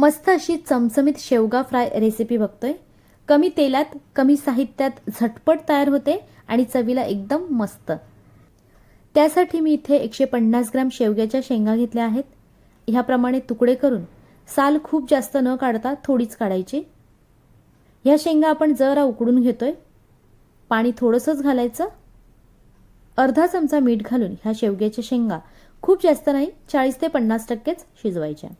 मस्त अशी चमचमीत शेवगा फ्राय रेसिपी बघतोय. कमी तेलात कमी साहित्यात झटपट तयार होते आणि चवीला एकदम मस्त. त्यासाठी मी इथे एकशे पन्नास ग्राम शेवग्याच्या शेंगा घेतल्या आहेत. ह्याप्रमाणे तुकडे करून साल खूप जास्त न काढता थोडीच काढायची. ह्या शेंगा आपण जरा उकडून घेतोय. पाणी थोडंसंच घालायचं. अर्धा चमचा मीठ घालून ह्या शेवग्याच्या शेंगा खूप जास्त नाही चाळीस ते पन्नास टक्केच शिजवायच्या.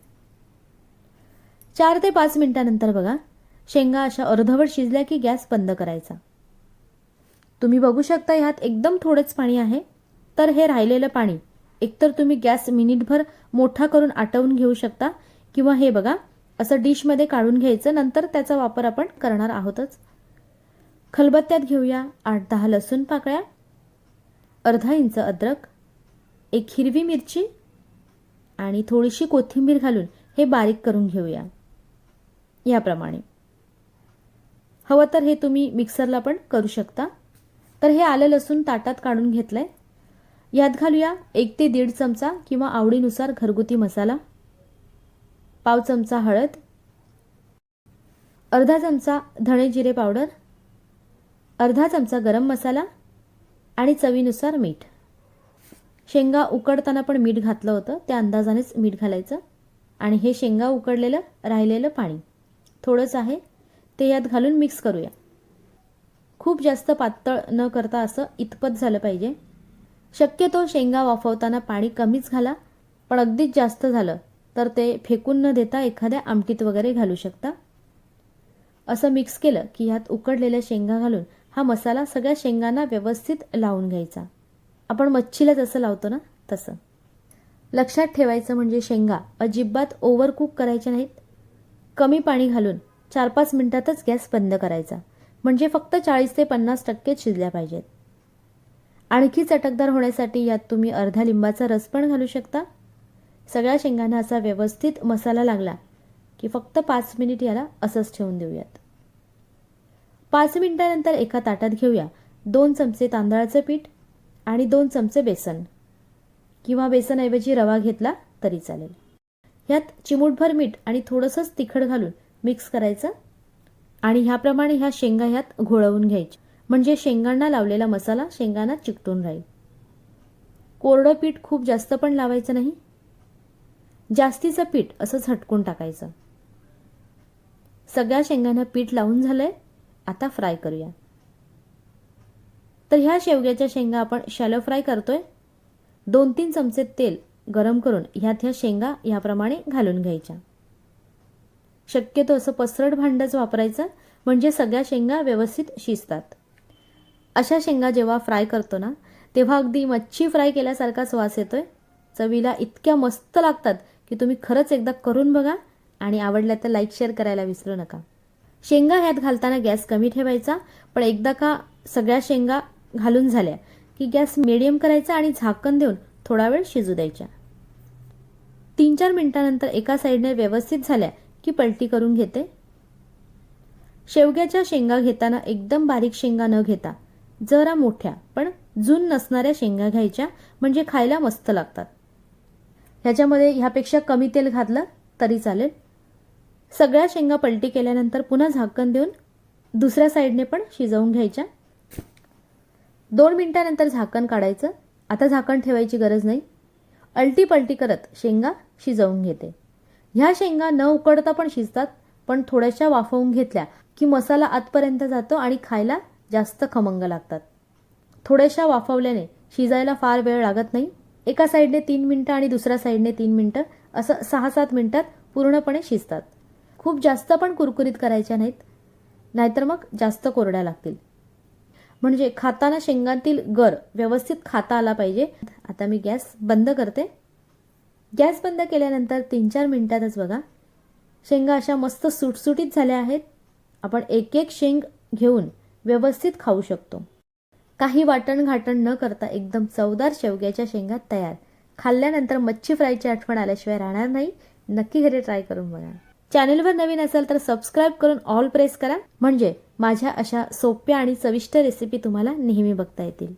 चार ते पाच मिनिटानंतर बघा शेंगा अशा अर्धवट शिजल्या की गॅस बंद करायचा. तुम्ही बघू शकता ह्यात एकदम थोडंच पाणी आहे तर हे राहिलेलं पाणी एकतर तुम्ही गॅस मिनिटभर मोठा करून आटवून घेऊ शकता किंवा हे बघा असं डिशमध्ये काढून घ्यायचं नंतर त्याचा वापर आपण करणार आहोतच. खलबत्त्यात घेऊया आठ दहा लसूण पाकळ्या अर्धा इंच अद्रक एक हिरवी मिरची आणि थोडीशी कोथिंबीर घालून हे बारीक करून घेऊया. याप्रमाणे. हवं तर हे तुम्ही मिक्सरला पण करू शकता. तर हे आलं लसूण ताटात काढून घेतलंय. यात घालूया एक ते दीड चमचा किंवा आवडीनुसार घरगुती मसाला. पाव चमचा हळद. अर्धा चमचा धणे जिरे पावडर. अर्धा चमचा गरम मसाला आणि चवीनुसार मीठ. शेंगा उकडताना पण मीठ घातलं होतं त्या अंदाजानेच मीठ घालायचं. आणि हे शेंगा उकडलेलं राहिलेलं पाणी. थोडंच आहे ते यात घालून मिक्स करूया. खूप जास्त पातळ न करता असं इतपत झालं पाहिजे. शक्यतो शेंगा वाफवताना पाणी कमीच घाला पण अगदीच जास्त झालं तर ते फेकून न देता एखाद्या आमटीत वगैरे घालू शकता. असं मिक्स केलं की ह्यात उकडलेल्या शेंगा घालून हा मसाला सगळ्या शेंगांना व्यवस्थित लावून घ्यायचा. आपण मच्छीला जसं लावतो ना तसं. लक्षात ठेवायचं म्हणजे शेंगा अजिबात ओव्हरकुक करायच्या नाहीत. कमी पाणी घालून चार पाच मिनटातच गॅस बंद करायचा. म्हणजे फक्त चाळीस ते पन्नास टक्के शिजल्या पाहिजेत. आणखी चटकदार होण्यासाठी यात तुम्ही अर्धा लिंबाचा रस पण घालू शकता. सगळ्या शेंगांना असा व्यवस्थित मसाला लागला की फक्त पाच मिनिट याला असंच ठेवून देऊयात. पाच मिनिटानंतर एका ताटात घेऊया दोन चमचे तांदळाचं पीठ आणि दोन चमचे बेसन. किंवा बेसनऐवजी रवा घेतला तरी चालेल. ह्यात चिमूटभर मीठ आणि थोडंसंच तिखट घालून मिक्स करायचं. आणि ह्याप्रमाणे ह्या शेंगा ह्यात घोळवून घ्यायच्या. म्हणजे शेंगांना लावलेला मसाला शेंगांना चिकटून राहील. कोरडं पीठ खूप जास्त पण लावायचं नाही. जास्तीचं पीठ असं झटकून टाकायचं. सगळ्या शेंगांना पीठ लावून झालंय. आता फ्राय करूया. तर ह्या शेवग्याच्या शेंगा आपण शॅलो फ्राय करतोय. दोन तीन चमचे तेल गरम करून ह्यात ह्या शेंगा ह्याप्रमाणे घालून घ्यायच्या. शक्यतो असं पसरट भांडंच वापरायचं म्हणजे सगळ्या शेंगा व्यवस्थित शिजतात. अशा शेंगा जेव्हा फ्राय करतो ना तेव्हा अगदी मच्छी फ्राय केल्यासारखाच वास येतोय. चवीला इतक्या मस्त लागतात की तुम्ही खरंच एकदा करून बघा आणि आवडल्या तर लाईक शेअर करायला विसरू नका. शेंगा ह्यात घालताना गॅस कमी ठेवायचा पण एकदा का सगळ्या शेंगा घालून झाल्या की गॅस मिडियम करायचा आणि झाकण देऊन थोडा वेळ शिजू द्यायच्या तीन चार मिनिटानंतर एका साईडने व्यवस्थित झाल्या की पलटी करून घेते. शेवग्याच्या शेंगा घेताना एकदम बारीक शेंगा न घेता जरा मोठ्या पण जून नसणाऱ्या शेंगा घ्यायच्या म्हणजे खायला मस्त लागतात. ह्याच्यामध्ये ह्यापेक्षा कमी तेल घातलं तरी चालेल. सगळ्या शेंगा पलटी केल्यानंतर पुन्हा झाकण देऊन दुसऱ्या साईडने पण शिजवून घ्यायच्या. दोन मिनिटानंतर झाकण काढायचं. आता झाकण ठेवायची गरज नाही. अलटीपलटी करत शेंगा शिजवून घेते. ह्या शेंगा न उकडता पण शिजतात पण थोड्याशा वाफवून घेतल्या की मसाला आतपर्यंत जातो आणि खायला जास्त खमंग लागतात. थोड्याशा वाफवल्याने शिजायला फार वेळ लागत नाही. एका साईडने तीन मिनटं आणि दुसऱ्या साईडने तीन मिनटं असं सहा सात मिनटात पूर्णपणे शिजतात. खूप जास्त पण कुरकुरीत करायच्या नाहीत. नाहीतर मग जास्त कोरड्या लागतील. म्हणजे खाताना शेंगातील गर व्यवस्थित खाता आला पाहिजे. आता मी गॅस बंद करते. गॅस बंद केल्यानंतर तीन चार मिनिटातच बघा. शेंगा अशा मस्त सुटसुटीत झाल्या आहेत. आपण एक एक शेंग घेऊन व्यवस्थित खाऊ शकतो. काही वाटण घाटण न करता एकदम चवदार शेवग्याच्या शेंगा तयार. खाल्ल्यानंतर मच्छी फ्रायची आठवण आल्याशिवाय राहणार नाही. नक्की घरी ट्राय करून बघा. चॅनलवर नवीन असाल तर सबस्क्राईब करून ऑल प्रेस करा. म्हणजे माझ्या अशा सोप्या आणि चविष्ट रेसिपी तुम्हाला नेहमी बघता येतील.